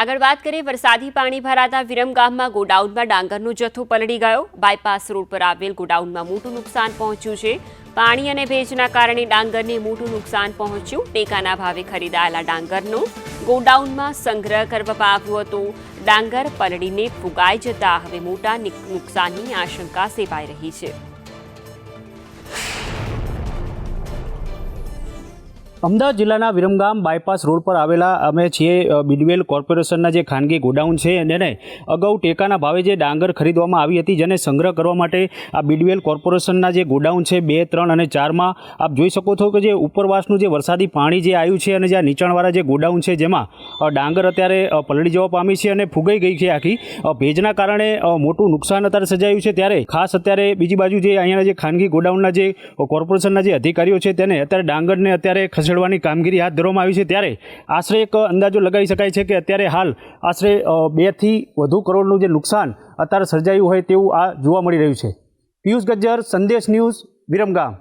આગળ વાત કરીએ, વરસાદી પાણી ભરાતા વિરમગામમાં ગોડાઉનમાં ડાંગરનો જથ્થો પલળી ગયો. બાયપાસ રોડ પર આવેલ ગોડાઉનમાં મોટું નુકસાન પહોંચ્યું છે. પાણી અને ભેજના કારણે ડાંગરને મોટું નુકસાન પહોંચ્યું. ટેકાના ભાવે ખરીદાયેલા ડાંગરનો ગોડાઉનમાં સંગ્રહ કરવામાં આવ્યો હતો. ડાંગર પલળીને ફુગાઈ જતા હવે મોટા નુકસાનની આશંકા સેવાઈ રહી છે. અમદાવાદ જિલ્લાના વિરમગામ બાયપાસ રોડ પર આવેલા અમે છીએ બિડવેલ કોર્પોરેશનના જે ખાનગી ગોડાઉન છે જેને અગાઉ ટેકાના ભાવે જે ડાંગર ખરીદવામાં આવી હતી, જેને સંગ્રહ કરવા માટે આ બિડવેલ કોર્પોરેશનના જે ગોડાઉન છે, બે, ત્રણ અને ચારમાં, આપ જોઈ શકો છો કે જે ઉપરવાસનું જે વરસાદી પાણી જે આવ્યું છે અને જે આ નીચાણવાળા જે ગોડાઉન છે, જેમાં ડાંગર અત્યારે પલળી જવા પામી છે અને ફૂગાઈ ગઈ છે આખી ભેજના કારણે મોટું નુકસાન અત્યારે સજાયું છે. ત્યારે ખાસ અત્યારે બીજી બાજુ જે અહીંયાના જે ખાનગી ગોડાઉનના જે કોર્પોરેશનના જે અધિકારીઓ છે, તેને અત્યારે ડાંગરને અત્યારે ખસેડવાની કામગીરી હાથ ધરવામાં આવી છે ત્યારે આશરે એક અંદાજો લગાવી શકાય છે કે અત્યારે હાલ આશરે બેથી વધુ કરોડનું જે નુકસાન અત્યારે સર્જાયું હોય તેવું આ જોવા મળી રહ્યું છે. પિયુષ ગજ્જર, સંદેશ ન્યૂઝ, વિરમગામ.